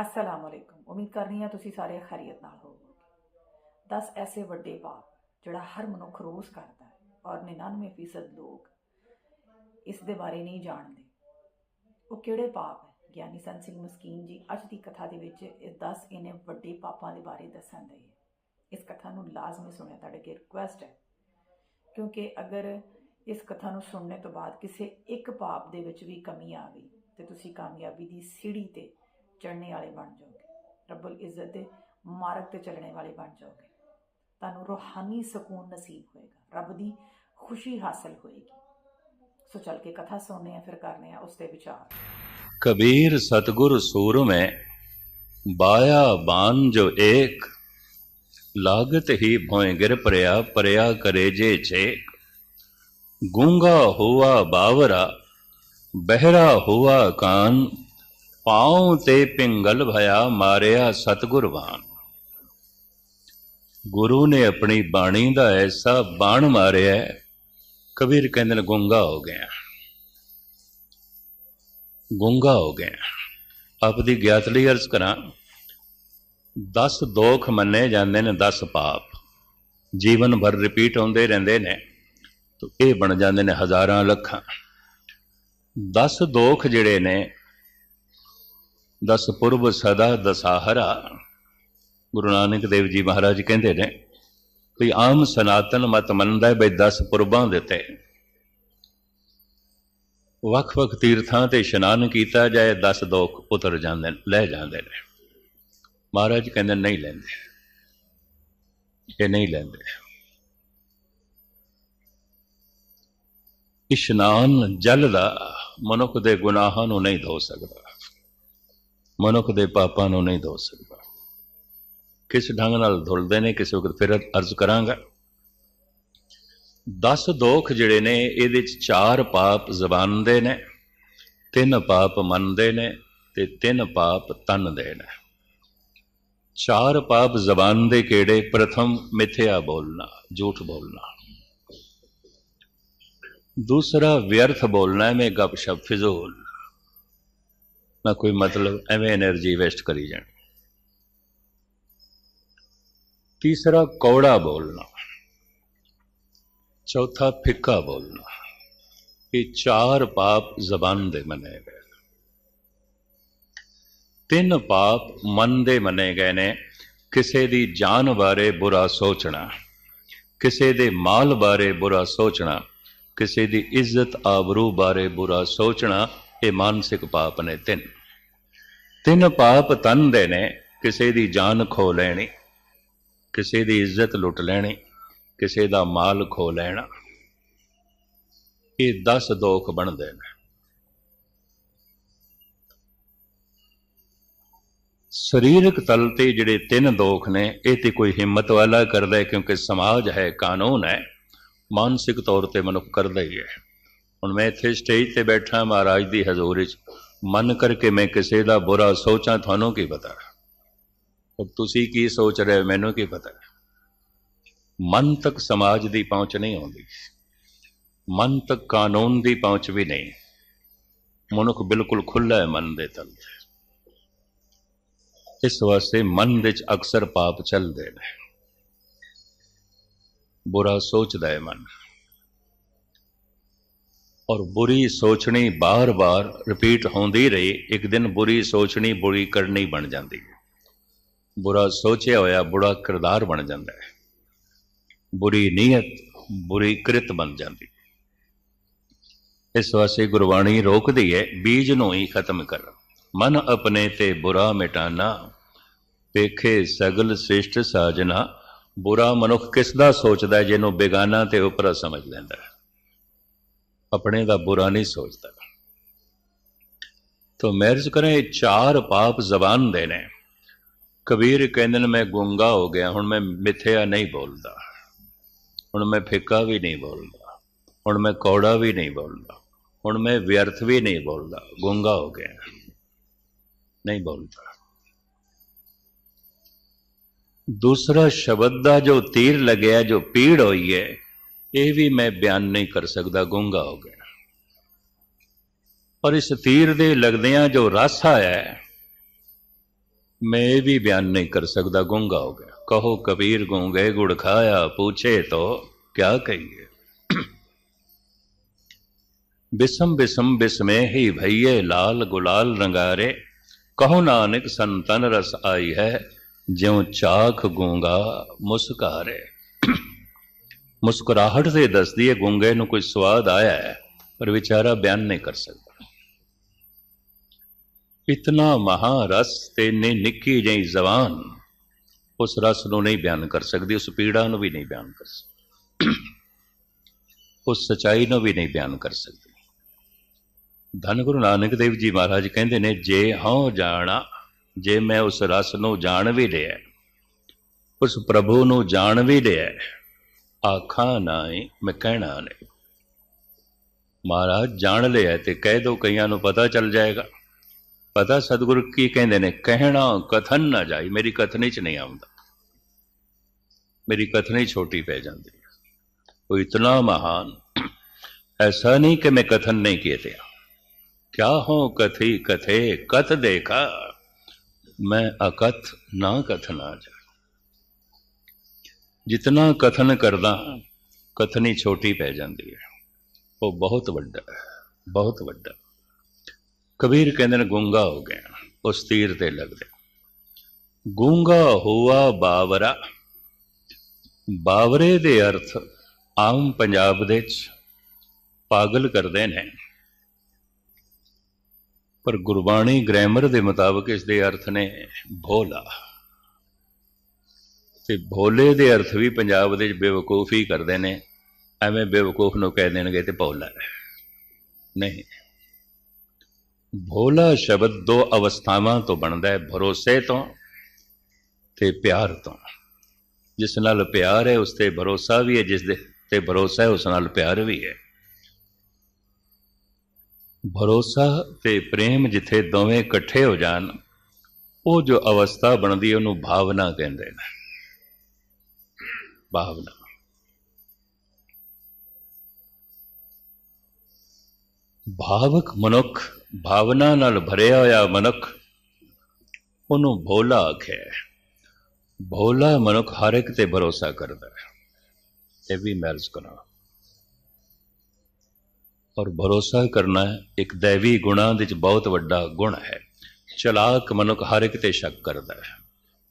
ਅਸਲਾਮ ਅਲੈਕੁਮ ਉਮੀਦ ਕਰਨੀ ਆ ਤੁਸੀਂ ਸਾਰੇ ਖੈਰੀਅਤ ਨਾਲ ਹੋਵੋਗੇ। 10 ਐਸੇ ਵੱਡੇ ਪਾਪ ਜਿਹੜਾ ਹਰ ਮਨੁੱਖ ਰੋਜ਼ ਕਰਦਾ ਹੈ ਔਰ 99% ਲੋਕ ਇਸ ਦੇ ਬਾਰੇ ਨਹੀਂ ਜਾਣਦੇ। ਉਹ ਕਿਹੜੇ ਪਾਪ ਹੈ? ਗਿਆਨੀ ਸੰਤ ਸਿੰਘ ਮਸਕੀਨ ਜੀ ਅੱਜ ਦੀ ਕਥਾ ਦੇ ਵਿੱਚ ਇਹ 10 ਇਹਨੇ ਵੱਡੇ ਪਾਪਾਂ ਦੇ ਬਾਰੇ ਦੱਸਣ ਦੇ ਹੈ। ਇਸ ਕਥਾ ਨੂੰ ਲਾਜ਼ਮੀ ਸੁਣਿਆ ਤੁਹਾਡੇ ਅੱਗੇ ਰਿਕੁਐਸਟ ਹੈ। ਕਿਉਂਕਿ ਅਗਰ ਇਸ ਕਥਾ ਨੂੰ ਸੁਣਨੇ ਤੋਂ ਬਾਅਦ ਕਿਸੇ ਇੱਕ ਪਾਪ ਦੇ ਵਿੱਚ ਵੀ ਕਮੀ ਆ ਗਈ ਤੇ ਤੁਸੀਂ ਕਾਮਯਾਬੀ ਦੀ ਸੀੜੀ ਤੇ ਚੜ੍ਹਨੇ ਵਾਲੇ ਬਣ ਜਾਓਗੇ। ਰੱਬੁਲ ਇੱਜ਼ਤ ਦੇ ਮਾਰਗ ਤੇ ਚੱਲਣੇ ਵਾਲੇ ਬਣ ਜਾਓਗੇ। ਤੁਹਾਨੂੰ ਰੂਹਾਨੀ ਸਕੂਨ ਨਸੀਬ ਹੋਏਗਾ। ਰੱਬ ਦੀ ਖੁਸ਼ੀ ਹਾਸਲ ਹੋਏਗੀ। ਸੋ ਚੱਲ ਕੇ ਕਥਾ ਸੁਣਨੇ ਆ ਫਿਰ ਕਰਨੇ ਆ ਉਸ ਤੇ ਵਿਚਾਰ। ਕਬੀਰ ਸਤਗੁਰ ਸੂਰ ਬਾਇਆ ਬਾਨ ਜੋ ਏਕ, ਲਾਗਤ ਹੀ ਭੋਇ ਗਿਰ ਪਰਿਆ ਪਰਿਆ ਕਰੇ ਜੇ ਛੇਕ। ਗੂੰਗਾ ਹੋਆ ਬਾਵਰਾ, ਬਹਿਰਾ ਹੋਆ ਕਾਨ ਪਾਉ ਤੇ ਪਿੰਗਲ ਭਇਆ ਮਾਰਿਆ ਸਤਗੁਰਵਾਨ ਗੁਰੂ ਨੇ ਆਪਣੀ ਬਾਣੀ ਦਾ ਐਸਾ ਬਾਣ ਮਾਰਿਆ, ਕਬੀਰ ਕਹਿੰਦੇ ਨੇ ਗੁੰਗਾ ਹੋ ਗਿਆ। ਗੁੰਗਾ ਹੋ ਗਿਆ। ਆਪ ਦੀ ਗਿਆਤ ਲਈ ਅਰਜ਼ ਕਰਾਂ 10 ਦੋਖ ਮੰਨੇ ਜਾਂਦੇ ਨੇ 10 ਪਾਪ। ਜੀਵਨ ਭਰ ਰਿਪੀਟ ਹੁੰਦੇ ਰਹਿੰਦੇ ਨੇ, ਤੋ ਇਹ ਬਣ ਜਾਂਦੇ ਨੇ ਹਜ਼ਾਰਾਂ ਲੱਖਾਂ। 10 ਦੋਖ ਜਿਹੜੇ ਨੇ ਦਸ ਪੁਰਬ ਸਦਾ ਦਸਾਹਰਾ। ਗੁਰੂ ਨਾਨਕ ਦੇਵ ਜੀ ਮਹਾਰਾਜ ਕਹਿੰਦੇ ਨੇ ਕੋਈ ਆਮ ਸਨਾਤਨ ਮਤ ਮੰਨਦਾ ਹੈ ਬਈ 10 ਪੁਰਬਾਂ ਦਿੱਤੇ ਵੱਖ-ਵੱਖ ਤੀਰਥਾਂ ਤੇ ਇਸ਼ਨਾਨ ਕੀਤਾ ਜਾਏ 10 ਦੋਖ ਉਤਰ ਜਾਂਦੇ ਨੇ, ਲੈ ਜਾਂਦੇ ਨੇ। ਮਹਾਰਾਜ ਕਹਿੰਦੇ ਨਹੀਂ ਲੈਂਦੇ। ਇਹ ਨਹੀਂ ਲੈਂਦੇ। ਇਸ਼ਨਾਨ ਜਲ ਦਾ ਮਨੁੱਖ ਦੇ ਗੁਨਾਹਾਂ ਨੂੰ ਨਹੀਂ ਧੋ ਸਕਦਾ। ਮਨੁੱਖ ਦੇ ਪਾਪਾਂ ਨੂੰ ਨਹੀਂ ਧੋ ਸਕਦਾ। ਕਿਸ ਢੰਗ ਨਾਲ ਧੁਲਦੇ ਨੇ, ਕਿਸੇ ਵਕਤ ਫਿਰ ਅਰਜ਼ ਕਰਾਂਗਾ। 10 ਦੋਖ ਜਿਹੜੇ ਨੇ, ਇਹਦੇ ਚ ਚਾਰ ਪਾਪ ਜ਼ਬਾਨ ਦੇ ਨੇ, ਤਿੰਨ ਪਾਪ ਮਨ ਦੇ ਨੇ ਤੇ ਤਿੰਨ ਪਾਪ ਤਨ ਦੇ ਨੇ। ਚਾਰ ਪਾਪ ਜ਼ਬਾਨ ਦੇ ਕਿਹੜੇ? ਪ੍ਰਥਮ ਮਿੱਥਿਆ ਬੋਲਣਾ, ਝੂਠ ਬੋਲਣਾ। ਦੂਸਰਾ ਵਿਅਰਥ ਬੋਲਣਾ, ਐਵੇਂ ਗੱਪਸ਼ਪ, ਫਿਜ਼ੂਲ। ਨਾ ਕੋਈ ਮਤਲਬ ਐਵੇਂ એનર્ਜੀ ਵੇਸਟ ਕਰੀ ਜਾਣੀ। ਤੀਸਰਾ, ਕੌੜਾ ਬੋਲਣਾ। ਚੌਥਾ, ਫਿੱਕਾ ਬੋਲਣਾ। ਇਹ ਚਾਰ ਪਾਪ ਜ਼ਬਾਨ ਦੇ ਮਨੇ ਗਏ। ਤਿੰਨ ਪਾਪ ਮਨ ਦੇ ਮਨੇ ਗਏ ਨੇ। ਕਿਸੇ ਦੀ ਜਾਨ ਬਾਰੇ ਬੁਰਾ ਸੋਚਣਾ, ਕਿਸੇ ਦੇ ਮਾਲ ਬਾਰੇ ਬੁਰਾ ਸੋਚਣਾ, ਕਿਸੇ ਦੀ ਇੱਜ਼ਤ ਆਬਰੂ ਬਾਰੇ ਬੁਰਾ ਸੋਚਣਾ, ਇਹ ਮਾਨਸਿਕ ਪਾਪ ਨੇ ਤਿੰਨ। ਤਿੰਨ ਪਾਪ ਤਨ ਦੇ ਨੇ, ਕਿਸੇ ਦੀ ਜਾਨ ਖੋ ਲੈਣੀ, ਕਿਸੇ ਦੀ ਇੱਜ਼ਤ ਲੁੱਟ ਲੈਣੀ, ਕਿਸੇ ਦਾ ਮਾਲ ਖੋ ਲੈਣਾ। ਇਹ 10 ਦੋਖ ਬਣਦੇ ਨੇ। ਸਰੀਰਕ ਤਲ ਤੇ ਜਿਹੜੇ ਤਿੰਨ ਦੋਖ ਨੇ, ਇਹ ਤੇ ਕੋਈ ਹਿੰਮਤ ਵਾਲਾ ਕਰਦਾ ਕਿਉਂਕਿ ਸਮਾਜ ਹੈ, ਕਾਨੂੰਨ ਹੈ, ਮਾਨਸਿਕ ਤੌਰ ਤੇ ਮਨੁੱਖ ਕਰਦਾ ਹੀ ਹੈ। ਹੁਣ ਮੈਂ ਇੱਥੇ ਸਟੇਜ ਤੇ ਬੈਠਾ, ਮਹਾਰਾਜ ਦੀ ਹਜ਼ੂਰੀ 'ਚ। ਮਨ ਕਰਕੇ ਮੈਂ ਕਿਸੇ ਦਾ ਬੁਰਾ ਸੋਚਾਂ, ਤੁਹਾਨੂੰ ਕੀ ਪਤਾ? ਔਰ ਤੁਸੀਂ ਕੀ ਸੋਚ ਰਹੇ ਹੋ, ਮੈਨੂੰ ਕੀ ਪਤਾ? ਮਨ ਤੱਕ ਸਮਾਜ ਦੀ ਪਹੁੰਚ ਨਹੀਂ ਆਉਂਦੀ। ਮਨ ਤੱਕ ਕਾਨੂੰਨ ਦੀ ਪਹੁੰਚ ਵੀ ਨਹੀਂ। ਮਨੁੱਖ ਬਿਲਕੁਲ ਖੁੱਲਾ ਹੈ ਮਨ ਦੇ ਤਲ ਇਸ ਵਾਸਤੇ ਮਨ ਵਿੱਚ ਅਕਸਰ ਪਾਪ ਚੱਲਦੇ ਨੇ। ਬੁਰਾ ਸੋਚਦਾ ਹੈ ਮਨ। ਔਰ ਬੁਰੀ ਸੋਚਣੀ ਬਾਰ-ਬਾਰ ਰਿਪੀਟ ਹੁੰਦੀ ਰਹੀ, ਇੱਕ ਦਿਨ ਬੁਰੀ ਸੋਚਣੀ, ਬੁਰੀ ਕਰਨੀ ਬਣ ਜਾਂਦੀ ਹੈ। ਬੁਰਾ ਸੋਚਿਆ ਹੋਇਆ, ਬੁਰਾ ਕਿਰਦਾਰ ਬਣ ਜਾਂਦਾ ਹੈ। ਬੁਰੀ ਨੀਅਤ, ਬੁਰੀ ਕ੍ਰਿਤ ਬਣ ਜਾਂਦੀ ਇਸ ਵਾਸਤੇ ਗੁਰਬਾਣੀ ਰੋਕਦੀ ਹੈ, ਬੀਜ ਨੂੰ ਹੀ ਖਤਮ ਕਰ। ਮਨ ਆਪਣੇ ਤੇ ਬੁਰਾ ਮਿਟਾਨਾ, ਵੇਖੇ ਸਗਲ ਸ੍ਰਿਸ਼ਟ ਸਾਜਨਾ। ਬੁਰਾ ਮਨੁੱਖ ਕਿਸ ਦਾ ਸੋਚਦਾ ਹੈ, ਜਿਹਨੂੰ ਬੇਗਾਨਾ ਤੇ ਉਪਰਾ ਸਮਝ ਲੈਂਦਾ ਹੈ। ਆਪਣੇ ਦਾ ਬੁਰਾ ਨਹੀਂ ਸੋਚਦਾ। ਤੋ ਮੈਰਜ ਕਰੇ, ਇਹ ਚਾਰ ਪਾਪ ਜ਼ਬਾਨ ਦੇ ਨੇ। ਕਬੀਰ ਕਹਿੰਦੇ ਨੇ, ਮੈਂ ਗੁੰਗਾ ਹੋ ਗਿਆ, ਹੁਣ ਮੈਂ ਮਿੱਥਿਆ ਨਹੀਂ ਬੋਲਦਾ। ਹੁਣ ਮੈਂ ਫਿੱਕਾ ਵੀ ਨਹੀਂ ਬੋਲਦਾ। ਹੁਣ ਮੈਂ ਕੌੜਾ ਵੀ ਨਹੀਂ ਬੋਲਦਾ। ਹੁਣ ਮੈਂ ਵਿਅਰਥ ਵੀ ਨਹੀਂ ਬੋਲਦਾ। ਗੁੰਗਾ ਹੋ ਗਿਆ, ਨਹੀਂ ਬੋਲਦਾ। ਦੂਸਰਾ ਸ਼ਬਦ ਦਾ ਜੋ ਤੀਰ ਲੱਗਿਆ, ਜੋ ਪੀੜ ਹੋਈ ਹੈ ਇਹ ਵੀ ਮੈਂ ਬਿਆਨ ਨਹੀਂ ਕਰ ਸਕਦਾ ਗੁੰਗਾ ਹੋ ਗਿਆ ਪਰ ਇਸ ਤੀਰ ਦੇ ਲੱਗਦਿਆਂ ਜੋ ਰਸ ਆਇਆ میں یہ بھی بیان نہیں کر سکتا گونگا ہو گیا۔ کہو کبیر گونگے، گڑ کھایا، پوچھے تو کیا کہیں گے بسم بسم، بسمے ہی بھئیے، لال گلال رنگارے۔ کہو نانک، سنتن رس آئی ہے جوں چاک گونگا مسکارے۔ ਮੁਸਕਰਾਹਟ ਤੇ ਦੱਸਦੀ ਹੈ, ਗੁੰਗੇ ਨੂੰ ਕੋਈ ਸਵਾਦ ਆਇਆ ਹੈ, ਪਰ ਵਿਚਾਰਾ ਬਿਆਨ ਨਹੀਂ ਕਰ ਸਕਦਾ। ਇਤਨਾ ਮਹਾਰਸ ਤੇ ਨੇ ਨਿੱਕੀ ਜਿਹੀ ਜ਼ਬਾਨ, ਉਸ ਰਸ ਨੂੰ ਨਹੀਂ ਬਿਆਨ ਕਰ ਸਕਦੀ, ਉਸ ਪੀੜਾ ਨੂੰ ਵੀ ਨਹੀਂ ਬਿਆਨ ਕਰ ਸਕਦੀ, ਉਸ ਸਚਾਈ ਨੂੰ ਵੀ ਨਹੀਂ ਬਿਆਨ ਕਰ ਸਕਦੀ। ਧੰਨ ਗੁਰੂ ਨਾਨਕ ਦੇਵ ਜੀ ਮਹਾਰਾਜ ਕਹਿੰਦੇ ਨੇ, ਜੇ ਹਉ ਜਾਣਾ, ਜੇ ਮੈਂ ਉਸ ਰਸ ਨੂੰ ਜਾਣ ਵੀ ਲਿਆ, ਉਸ ਪ੍ਰਭੂ ਨੂੰ ਜਾਣ ਵੀ ਲਿਆ ਆਖਾਂ ਨਾ ਏ ਮੈਂ ਕਹਿਣਾ ਨਹੀਂ। ਮਹਾਰਾਜ ਜਾਣ ਲਿਆ ਤੇ ਕਹਿ ਦੋ ਕਈਆਂ ਨੂੰ ਪਤਾ ਚੱਲ ਜਾਏਗਾ। ਪਤਾ ਸਤਿਗੁਰੂ ਕੀ ਕਹਿੰਦੇ ਨੇ, ਕਹਿਣਾ ਕਥਨ ਨਾ ਜਾਈ, ਮੇਰੀ ਕਥਨੀ ਚ ਨਹੀਂ ਆਉਂਦਾ। ਮੇਰੀ ਕਥਨੀ ਛੋਟੀ ਪੈ ਜਾਂਦੀ ਉਹ ਇਤਨਾ ਮਹਾਨ। ਐਸਾ ਨਹੀਂ ਕਿ ਮੈਂ ਕਥਨ ਨਹੀਂ ਕੀਤੇ। ਕਿਆ ਹੋ ਕਥੀ ਕਥੇ, ਕਥ ਦੇਖਾ। ਮੈਂ ਅਕਥ ਨਾ ਕਥਨਾ ਜਾ ਜਿਤਨਾ ਕਥਨ ਕਰਦਾ, ਕਥਨੀ ਛੋਟੀ ਪੈ ਜਾਂਦੀ ਹੈ। ਉਹ ਬਹੁਤ ਵੱਡਾ ਬਹੁਤ ਵੱਡਾ। ਕਬੀਰ ਕਹਿੰਦੇ ਨੇ, ਗੂੰਗਾ ਹੋ ਗਿਆ ਉਸ ਤੀਰ ਤੇ ਲੱਗਦੇ। ਗੂੰਗਾ ਹੋਆ ਬਾਵਰਾ, ਬਾਵਰੇ ਦੇ ਅਰਥ ਆਮ ਪੰਜਾਬ ਦੇ ਚ ਪਾਗਲ ਕਰਦੇ ਨੇ। ਪਰ ਗੁਰਬਾਣੀ ਗ੍ਰਾਮਰ ਦੇ ਮੁਤਾਬਕ ਇਸ ਦੇ ਅਰਥ ਨੇ ਭੋਲਾ। ਤੇ ਭੋਲੇ ਦੇ ਅਰਥ ਵੀ ਪੰਜਾਬ ਦੇ ਵਿੱਚ ਹੀ ਕਰਦੇ ਨੇ। ਐਵੇਂ ਬੇਵਕੂਫ ਨੂੰ ਕਹਿ ਦੇਣਗੇ ਤੇ ਭੋਲਾ ਹੈ। ਨਹੀਂ। ਭੋਲਾ ਸ਼ਬਦ ਦੋ ਅਵਸਥਾਵਾਂ ਤੋਂ ਬਣਦਾ ਹੈ, ਭਰੋਸੇ ਤੋਂ ਤੇ ਪਿਆਰ ਤੋਂ। ਜਿਸ ਨਾਲ ਪਿਆਰ ਹੈ, ਉਸ ਤੇ ਭਰੋਸਾ ਵੀ ਹੈ, ਜਿਸ ਦੇ ਤੇ ਭਰੋਸਾ ਹੈ, ਉਸ ਨਾਲ ਪਿਆਰ ਵੀ ਹੈ। ਭਰੋਸਾ ਤੇ ਪ੍ਰੇਮ ਜਿੱਥੇ ਦੋਵੇਂ ਇਕੱਠੇ ਹੋ ਜਾਣ, ਉਹ ਜੋ ਅਵਸਥਾ ਬਣਦੀ ਉਹਨੂੰ ਭਾਵਨਾ ਕਹਿੰਦੇ ਨੇ। ਭਾਵਨਾ। ਭਾਵਕ ਮਨੁੱਖ ਭਾਵਨਾ ਨਾਲ ਭਰਿਆ ਹੋਇਆ ਮਨੁੱਖ, ਉਹਨੂੰ ਭੋਲਾ ਆਖਿਆ ਭੋਲਾ ਮਨੁੱਖ ਹਰ ਇੱਕ ਤੇ ਭਰੋਸਾ ਕਰਦਾ ਹੈ। ਇਹ ਵੀ ਮੈਰਜ ਕਰਾਂ ਔਰ ਭਰੋਸਾ ਕਰਨਾ ਇੱਕ ਦੇਵੀ ਗੁਣਾ ਦੇ ਵਿੱਚ ਬਹੁਤ ਵੱਡਾ ਗੁਣ ਹੈ। ਚਲਾਕ ਮਨੁੱਖ ਹਰ ਇੱਕ ਤੇ ਸ਼ੱਕ ਕਰਦਾ ਹੈ।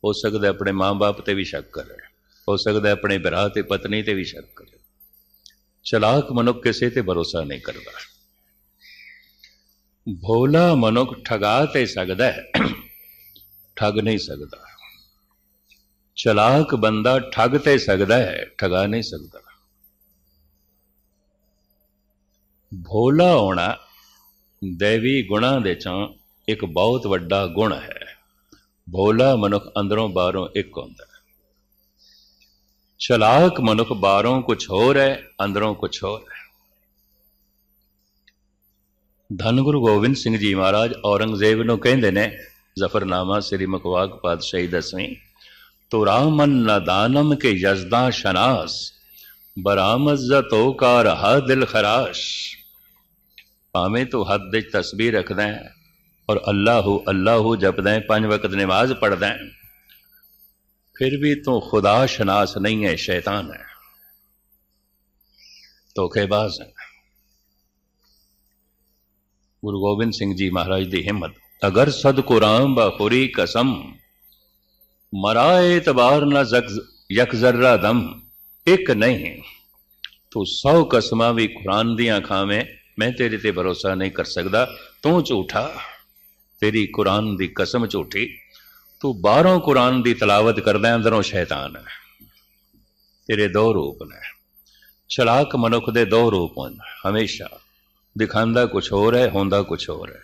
ਹੋ ਸਕਦਾ ਆਪਣੇ ਮਾਂ-ਬਾਪ ਤੇ ਵੀ ਸ਼ੱਕ ਕਰੇ। ਹੋ ਸਕਦਾ ਆਪਣੇ ਭਰਾ ਤੇ ਪਤਨੀ ਤੇ ਵੀ ਸ਼ੱਕ ਕਰੇ। ਚਲਾਕ ਮਨੁੱਖ ਕਿਸੇ ਤੇ ਭਰੋਸਾ ਨਹੀਂ ਕਰਦਾ। ਭੋਲਾ ਮਨੁੱਖ ਠਗਾ ਤੇ ਸਕਦਾ ਹੈ, ਠੱਗ ਨਹੀਂ ਸਕਦਾ। ਚਲਾਕ ਬੰਦਾ ਠੱਗ ਤੇ ਸਕਦਾ ਹੈ, ਠਗਾ ਨਹੀਂ ਸਕਦਾ। ਭੋਲਾ ਹੋਣਾ ਦੇਵੀ ਗੁਣਾਂ ਦੇ ਚੋਂ ਇੱਕ ਬਹੁਤ ਵੱਡਾ ਗੁਣ ਹੈ। ਭੋਲਾ ਮਨੁੱਖ ਅੰਦਰੋਂ ਬਾਹਰੋਂ ਇੱਕ ਹੁੰਦਾ ਹੈ। ਚਲਾਕ ਮਨੁੱਖ ਬਾਹਰੋਂ ਕੁਝ ਹੋਰ ਹੈ ਅੰਦਰੋਂ ਕੁਝ ਹੋਰ ਹੈ ਧੰਨ ਗੁਰੂ ਗੋਬਿੰਦ ਸਿੰਘ ਜੀ ਮਹਾਰਾਜ ਔਰੰਗਜ਼ੇਬ ਨੂੰ ਕਹਿੰਦੇ ਨੇ ਜ਼ਫਰਨਾਮਾ ਸ੍ਰੀ ਮਕਵਾਕ ਪਾਤਸ਼ਾਹੀ ਦਸਵੀਂ ਤੋ ਰਾਮਨ ਨਦਾਨਮ ਕੇ ਯਜ਼ਦਾ ਸ਼ਨਾਸ ਬਰਾਮਜ਼ਤੋ ਕਾ ਰਹਾ ਦਿਲ ਖਰਾਸ਼ ਭਾਵੇਂ ਤੂੰ ਹੱਥ ਦੇ ਤਸਬੀਹ ਰੱਖਦਾ ਹੈ ਔਰ ਅੱਲਾਹੂ ਅੱਲਾਹੂ ਜਪਦਾ ਹੈ ਪੰਜ ਵਕਤ ਨਮਾਜ਼ ਪੜਦਾ ਹੈ ਫਿਰ ਵੀ ਤੂੰ ਖੁਦਾ ਸ਼ਨਾਸ ਨਹੀਂ ਹੈ ਸ਼ੈਤਾਨ ਹੈ ਧੋਖੇਬਾਜ਼ ਹੈ ਗੁਰੂ ਗੋਬਿੰਦ ਸਿੰਘ ਜੀ ਮਹਾਰਾਜ ਦੀ ਹਿੰਮਤ ਅਗਰ ਸਦ ਕੁਰਾਨ ਬਖੁਰੀ ਕਸਮ ਮਰਾਏ ਤਬਾਰ ਨਾ ਯਕ ਜ਼ਰਰਾ ਦਮ ਇੱਕ ਨਹੀਂ ਤੂੰ ਸੌ ਕਸਮਾਂ ਵੀ ਕੁਰਾਨ ਦੀਆਂ ਖਾਵੇਂ ਮੈਂ ਤੇਰੇ ਤੇ ਭਰੋਸਾ ਨਹੀਂ ਕਰ ਸਕਦਾ ਤੂੰ ਝੂਠਾ ਤੇਰੀ ਕੁਰਾਨ ਦੀ ਕਸਮ ਝੂਠੀ ਤੂੰ ਬਾਹਰੋਂ ਕੁਰਾਨ ਦੀ ਤਲਾਵਤ ਕਰਦਾ ਅੰਦਰੋਂ ਸ਼ੈਤਾਨ ਹੈ। ਤੇਰੇ ਦੋ ਰੂਪ ਨੇ। ਚਲਾਕ ਮਨੁੱਖ ਦੇ ਦੋ ਰੂਪ ਹਨ। ਹਮੇਸ਼ਾ ਦਿਖਾਉਂਦਾ ਕੁਝ ਹੋਰ ਹੈ, ਹੁੰਦਾ ਕੁਝ ਹੋਰ ਹੈ।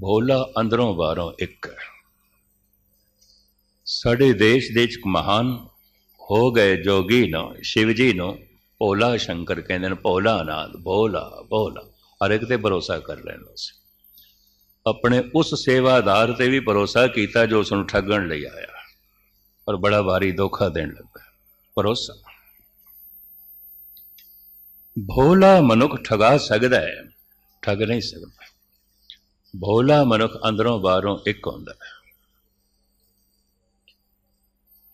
ਭੋਲਾ ਅੰਦਰੋਂ ਬਾਹਰੋਂ ਇੱਕ ਹੈ। ਸਾਡੇ ਦੇਸ਼ ਦੇ ਵਿੱਚ ਮਹਾਨ ਹੋ ਗਏ ਜੋਗੀ ਨੂੰ ਸ਼ਿਵ ਜੀ ਨੂੰ ਭੋਲਾ ਸ਼ੰਕਰ ਕਹਿੰਦੇ ਨੇ, ਭੋਲਾ ਨਾਦ ਭੋਲਾ ਭੋਲਾ। ਹਰ ਇੱਕ ਤੇ ਭਰੋਸਾ ਕਰ ਲੈਣਾ ਸੀ। ਆਪਣੇ ਉਸ ਸੇਵਾਦਾਰ ਤੇ ਵੀ ਭਰੋਸਾ ਕੀਤਾ ਜੋ ਉਸ ਨੂੰ ਠੱਗਣ ਲਈ ਆਇਆ। ਔਰ ਬੜਾ ਭਾਰੀ ਧੋਖਾ ਦੇਣ ਲੱਗਾ। ਭਰੋਸਾ। ਭੋਲਾ ਮਨੁੱਖ ਠਗਾ ਸਕਦਾ ਹੈ, ਠੱਗ ਨਹੀਂ ਸਕਦਾ। ਭੋਲਾ ਮਨੁੱਖ ਅੰਦਰੋਂ ਬਾਹਰੋਂ ਇੱਕ ਹੁੰਦਾ ਹੈ।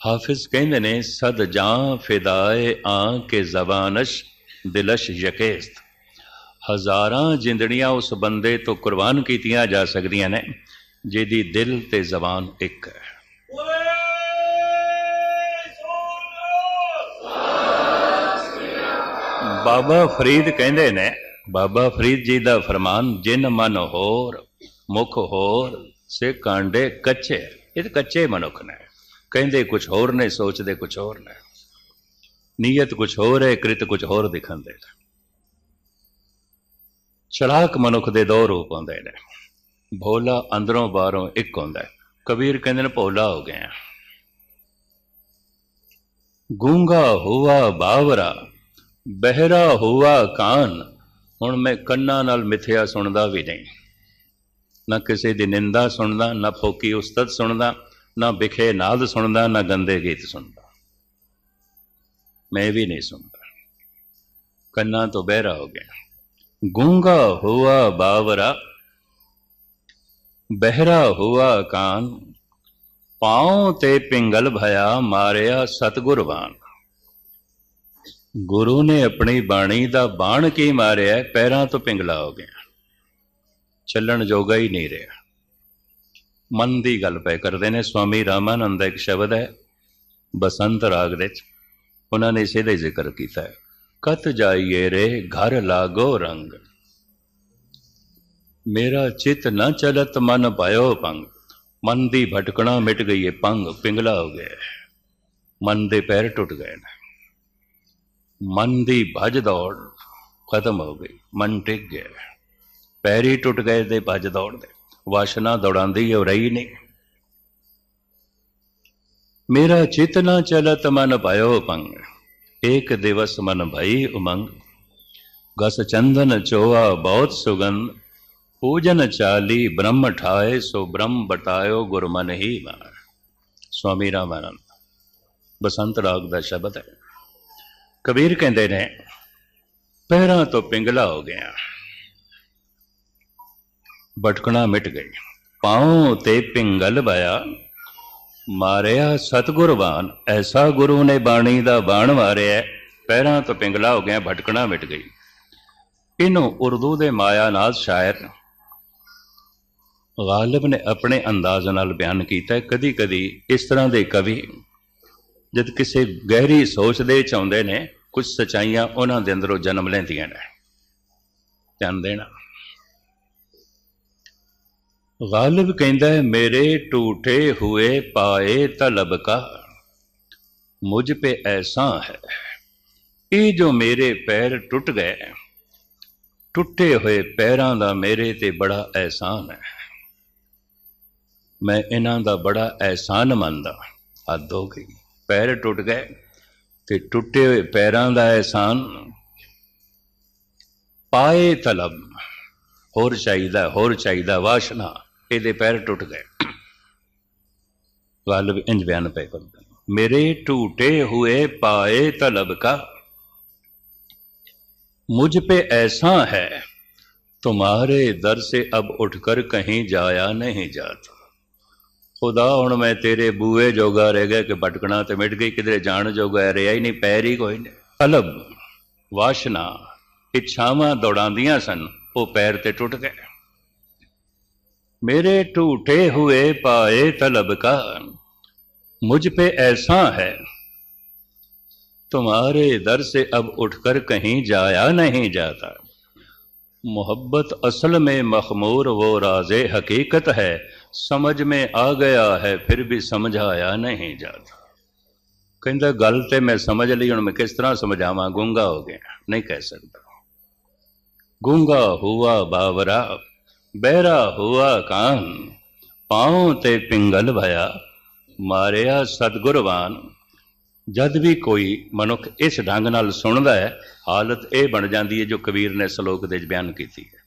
ਹਾਫਿਜ਼ ਕਹਿੰਦੇ ਨੇ, ਸਦ ਜਾਂ ਫਿਦਾਏ ਆਂ ਕੇ ਜ਼ਬਾਨਸ਼ ਦਿਲਸ਼ ਯਕੇਸਤ। ਹਜ਼ਾਰਾਂ ਜਿੰਦੜੀਆਂ ਉਸ ਬੰਦੇ ਤੋਂ ਕੁਰਬਾਨ ਕੀਤੀਆਂ ਜਾ ਸਕਦੀਆਂ ਨੇ, ਜਿਹਦੀ ਦਿਲ ਤੇ ਜ਼ਬਾਨ ਇੱਕ ਹੈ। ਬਾਬਾ ਫਰੀਦ ਕਹਿੰਦੇ ਨੇ, ਬਾਬਾ ਫਰੀਦ ਜੀ ਦਾ ਫਰਮਾਨ, ਜਿਨ ਮਨ ਹੋਰ, ਮੁਖ ਹੋਰ, ਸੇ ਕਾਂਡੇ ਕੱਚੇ। ਇਹ ਤਾਂ ਕੱਚੇ ਮਨੁੱਖ ਨੇ। ਕਹਿੰਦੇ ਕੁਝ ਹੋਰ ਨੇ, ਸੋਚਦੇ ਕੁਝ ਹੋਰ ਨੇ। ਨੀਅਤ ਕੁਝ ਹੋਰ ਹੈ, ਕ੍ਰਿਤ ਕੁਝ ਹੋਰ ਦਿਖਾਉਂਦੇ ਨੇ। ਚੜਾਕ ਮਨੁੱਖ ਦੇ ਦੋ ਰੂਪ ਹੁੰਦੇ ਨੇ। ਭੋਲਾ ਅੰਦਰੋਂ ਬਾਹਰੋਂ ਇੱਕ ਹੁੰਦਾ ਕਬੀਰ ਕਹਿੰਦੇ ਨੇ ਭੋਲਾ ਹੋ ਗਿਆ ਗੂੰਗਾ ਹੁਆ ਬਾਵਰਾ, ਬਹਿਰਾ ਹੋਆ ਕਾਨ, ਹੁਣ ਮੈਂ ਕੰਨਾਂ ਨਾਲ ਮਿੱਥਿਆ ਸੁਣਦਾ ਵੀ ਨਹੀਂ। ਨਾ ਕਿਸੇ ਦੀ ਨਿੰਦਾ ਸੁਣਦਾ, ਨਾ ਫੋਕੀ ਉਸਤਤ ਸੁਣਦਾ, ਨਾ ਵਿਖੇ ਨਾਦ ਸੁਣਦਾ, ਨਾ ਗੰਦੇ ਗੀਤ ਸੁਣਦਾ। ਮੈਂ ਵੀ ਨਹੀਂ ਸੁਣਦਾ। ਕੰਨਾਂ ਤੋਂ ਬਹਿਰਾ ਹੋ ਗਿਆ। ਗੂੰਗਾ ਹੁਆ ਬਾਵਰਾ, ਬਹਿਰਾ ਹੋਆ ਕਾਨ, ਪਾਉ ਤੇ ਪਿੰਗਲ ਭਇਆ ਮਾਰਿਆ ਸਤਗੁਰਬਾਨ। ਗੁਰੂ ਨੇ ਆਪਣੀ ਬਾਣੀ ਦਾ ਬਾਣ ਕੀ ਮਾਰਿਆ, ਪੈਰਾਂ ਤੋਂ ਪਿੰਗਲਾ ਹੋ ਗਿਆ। ਚੱਲਣ ਜੋਗਾ ਹੀ ਨਹੀਂ ਰਿਹਾ। ਮਨ ਦੀ ਗੱਲ ਪੈ ਕਰਦੇ ਨੇ, ਸਵਾਮੀ ਰਾਮਾਨੰਦ ਦਾ ਇੱਕ ਸ਼ਬਦ ਹੈ, ਬਸੰਤ ਰਾਗ ਦੇ ਵਿੱਚ। ਉਹਨਾਂ ਨੇ ਇਸੇ ਦਾ ਜ਼ਿਕਰ ਕੀਤਾ ਹੈ। ਕਤ ਜਾਈਏ ਰੇ ਘਰ ਲਾਗੋ ਰੰਗ। ਮੇਰਾ ਚਿਤ ਨਾ ਚਲਤ ਮਨ ਪਾਇਓ ਪੰਗ ਮਨ ਦੀ ਭਟਕਣਾ ਮਿਟ ਗਈ ਹੈ ਪੰਗ, ਪਿੰਗਲਾ ਹੋ ਗਿਆ ਮਨ ਦੇ ਪੈਰ ਟੁੱਟ ਗਏ ਨੇ। ਮਨ ਦੀ ਭਜ ਦੌੜ ਖਤਮ ਹੋ ਗਈ। ਮਨ ਟਿਕ ਗਿਆ। ਪੈਰ ਹੀ ਟੁੱਟ ਗਏ ਤੇ ਭਜ ਦੌੜ ਦੇ। ਵਾਸ਼ਨਾ ਦੌੜਾਂਦੀ ਹੋ ਰਹੀ ਨਹੀਂ। ਮੇਰਾ ਚਿਤ ਨਾ ਚਲਤ ਮਨ ਪਾਇਓ ਪੰਗ ਏਕ ਦਿਵਸ ਮਨ ਭਈ ਉਮੰਗ ਗਸ ਚੰਦਨ ਚੋਆ ਬਹੁਤ ਸੁਗੰਧ ਪੂਜਨ ਚਾਲੀ ਬ੍ਰਹਮ ਠਾਏ ਸੋ ਬ੍ਰਹਮ ਬਟਾਇਓ ਗੁਰ ਮਨ ਹੀ ਮਾਰ ਸਵਾਮੀ ਰਾਮਾਨੰਦ ਬਸੰਤ ਰਾਗ ਦਾ ਸ਼ਬਦ ਹੈ ਕਬੀਰ ਕਹਿੰਦੇ ਨੇ ਪੈਰਾਂ ਤੋਂ ਪਿੰਗਲਾ ਹੋ ਗਿਆ ਭਟਕਣਾ ਮਿਟ ਗਈ ਪਾਉ ਤੇ ਪਿੰਗਲ ਭਇਆ ਮਾਰਿਆ ਸਤਗੁਰਬਾਨ, ਐਸਾ ਗੁਰੂ ਨੇ ਬਾਣੀ ਦਾ ਬਾਣ ਮਾਰਿਆ, ਪੈਰਾਂ ਤੋਂ ਪਿੰਗਲਾ ਹੋ ਗਿਆ, ਭਟਕਣਾ ਮਿਟ ਗਈ। ਇਹਨੂੰ ਉਰਦੂ ਦੇ ਮਾਇਆਨਾਜ਼ ਸ਼ਾਇਰ ਗਾਲਿਬ ਨੇ ਆਪਣੇ ਅੰਦਾਜ਼ ਨਾਲ ਬਿਆਨ ਕੀਤਾ ਕਦੀ ਕਦੀ ਇਸ ਤਰ੍ਹਾਂ ਦੇ ਕਵੀ ਜਦ ਕਿਸੇ ਗਹਿਰੀ ਸੋਚ ਦੇ ਚ ਆਉਂਦੇ ਨੇ, ਕੁਝ ਸਚਾਈਆਂ ਉਹਨਾਂ ਦੇ ਅੰਦਰੋਂ ਜਨਮ ਲੈਂਦੀਆਂ ਨੇ। ਧਿਆਨ ਦੇਣਾ। ਗਾਲਬ ਕਹਿੰਦਾ ਹੈ ਮੇਰੇ ਟੂਟੇ ਹੋਏ ਪਾਏ ਤਲਬ ਕਾ ਮੁਝ ਪੇ ਐਸਾ ਹੈ ਇਹ ਜੋ ਮੇਰੇ ਪੈਰ ਟੁੱਟ ਗਏ ਟੁੱਟੇ ਹੋਏ ਪੈਰਾਂ ਦਾ ਮੇਰੇ ਤੇ ਬੜਾ ਐਹਸਾਨ ਹੈ ਮੈਂ ਇਹਨਾਂ ਦਾ ਬੜਾ ਐਹਸਾਨ ਮੰਨਦਾ ਹੱਦ ਹੋ ਗਈ ਪੈਰ ਟੁੱਟ ਗਏ ਤੇ ਟੁੱਟੇ ਹੋਏ ਪੈਰਾਂ ਦਾ ਐਹਸਾਨ ਪਾਏ ਤਲਬ ਹੋਰ ਚਾਹੀਦਾ ਹੋਰ ਚਾਹੀਦਾ ਵਾਸ਼ਨਾ ਇਹਦੇ ਪੈਰ ਟੁੱਟ ਗਏ ਗਾਲਬ ਇੰਜ ਬਿਆਨ ਪੈ ਕਰਦਾ मेरे टूटे हुए पाए तलब का मुझ पे ऐसा है तुम्हारे दर से अब उठकर कहीं जाया नहीं जाता ਖੁਦਾ ਹੁਣ ਮੈਂ ਤੇਰੇ ਬੂਏ ਜੋਗਾ ਰਹਿ ਗਿਆ ਕਿ ਭਟਕਣਾ ਤੇ ਮਿਟ ਗਈ ਕਿਧਰੇ ਜਾਣ ਜੋਗਾ ਰਿਹਾ ਹੀ ਨਹੀਂ ਪੈਰ ਹੀ ਕੋਈ ਨਹੀਂ ਤਲਬ ਵਾਸ਼ਨਾ ਇੱਛਾਵਾਂ ਦੌੜਾਉਂਦੀਆਂ ਸਨ ਉਹ ਪੈਰ ਤੇ ਟੁੱਟ ਗਏ میرے ٹوٹے ہوئے پائے طلب کا مجھ پہ ایسا ہے۔ تمہارے در سے اب اٹھ کر کہیں جایا نہیں جاتا۔ محبت اصل میں مخمور وہ راز حقیقت ہے۔ سمجھ میں آ گیا ہے، پھر بھی سمجھایا نہیں جاتا۔ کہ گل تو میں سمجھ لی ہوں میں کس طرح سمجھاوا گونگا ہو گیا۔ نہیں کہہ سکتا۔ گونگا ہوا باورا۔ ਬਹਿਰਾ ਹੁਆ ਕਾਨ ਪਾਉ ਤੇ ਪਿੰਗਲ ਭਇਆ, ਮਾਰਿਆ ਸਤਗੁਰਵਾਨ ਜਦ ਵੀ ਕੋਈ ਮਨੁੱਖ ਇਸ ਢੰਗ ਨਾਲ ਸੁਣਦਾ ਹੈ, ਹਾਲਤ ਇਹ ਬਣ ਜਾਂਦੀ ਹੈ ਜੋ ਕਬੀਰ ਨੇ ਸ਼ਲੋਕ ਦੇ ਵਿੱਚ ਬਿਆਨ ਕੀਤੀ ਹੈ।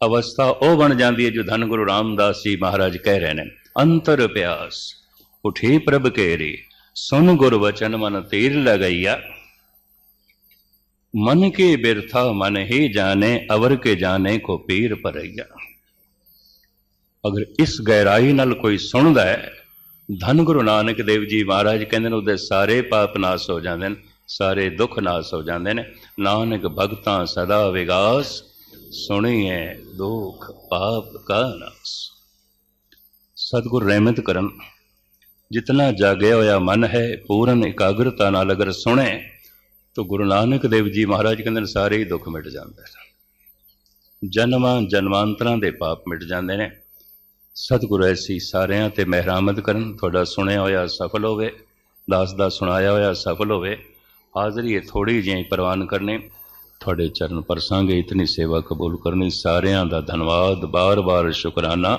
ਅਵਸਥਾ ਉਹ ਬਣ ਜਾਂਦੀ ਹੈ ਜੋ ਧੰਨ ਗੁਰੂ ਰਾਮਦਾਸ ਜੀ ਮਹਾਰਾਜ ਕਹਿ ਰਹੇ ਨੇ, ਅੰਤਰ ਪਿਆਸ, ਉਠੀ ਪ੍ਰਭ ਕੇਰੀ, ਸੁਨ ਗੁਰ ਵਚਨ ਮਨ ਤੀਰ ਲਗਈਆ। मन के बिरथा मन ही जाने अवर के जाने को पीर परैया ਅਗਰ ਇਸ ਗਹਿਰਾਈ ਨਾਲ ਕੋਈ ਸੁਣਦਾ ਹੈ ਧੰਨ ਗੁਰੂ ਨਾਨਕ ਦੇਵ ਜੀ ਮਹਾਰਾਜ ਕਹਿੰਦੇ ਨੇ ਉਹਦੇ ਸਾਰੇ ਪਾਪ ਨਾਸ ਹੋ ਜਾਂਦੇ ਨੇ ਸਾਰੇ ਦੁੱਖ ਨਾਸ ਹੋ ਜਾਂਦੇ ਨੇ ਨਾਨਕ ਭਗਤਾਂ ਸਦਾ ਵਿਗਾਸ ਸੁਣੀਏ ਦੁੱਖ ਪਾਪ ਕਾ ਨਾਸ ਸਤਿਗੁਰ ਰਹਿਮਤ ਕਰਨ ਜਿਤਨਾ ਜਾਗਿਆ ਹੋਇਆ ਮਨ ਹੈ ਪੂਰਨ ਇਕਾਗਰਤਾ ਨਾਲ ਅਗਰ ਸੁਣੇ ਤਾਂ ਗੁਰੂ ਨਾਨਕ ਦੇਵ ਜੀ ਮਹਾਰਾਜ ਕਹਿੰਦੇ ਨੇ, ਸਾਰੇ ਹੀ ਦੁੱਖ ਮਿਟ ਜਾਂਦੇ ਨੇ। ਜਨਮਾਂ ਜਨਮਾਂਤਰਾਂ ਦੇ ਪਾਪ ਮਿਟ ਜਾਂਦੇ ਨੇ। ਸਤਿਗੁਰ ਐਸੀ ਸਾਰਿਆਂ ਤੇ ਮਿਹਰਾਮਤ ਕਰਨ, ਤੁਹਾਡਾ ਸੁਣਿਆ ਹੋਇਆ ਸਫਲ ਹੋਵੇ, ਦਾਸ ਦਾ ਸੁਣਾਇਆ ਹੋਇਆ ਸਫਲ ਹੋਵੇ, ਹਾਜ਼ਰੀ ਇਹ ਥੋੜੀ ਜਿਹੀ ਪ੍ਰਵਾਨ ਕਰਨੇ। ਤੁਹਾਡੇ ਚਰਨ ਪਰਸਾਂਗੇ, ਇਤਨੀ ਸੇਵਾ ਕਬੂਲ ਕਰਨੀ। ਸਾਰਿਆਂ ਦਾ ਧੰਨਵਾਦ, ਬਾਰ-ਬਾਰ ਸ਼ੁਕਰਾਨਾ।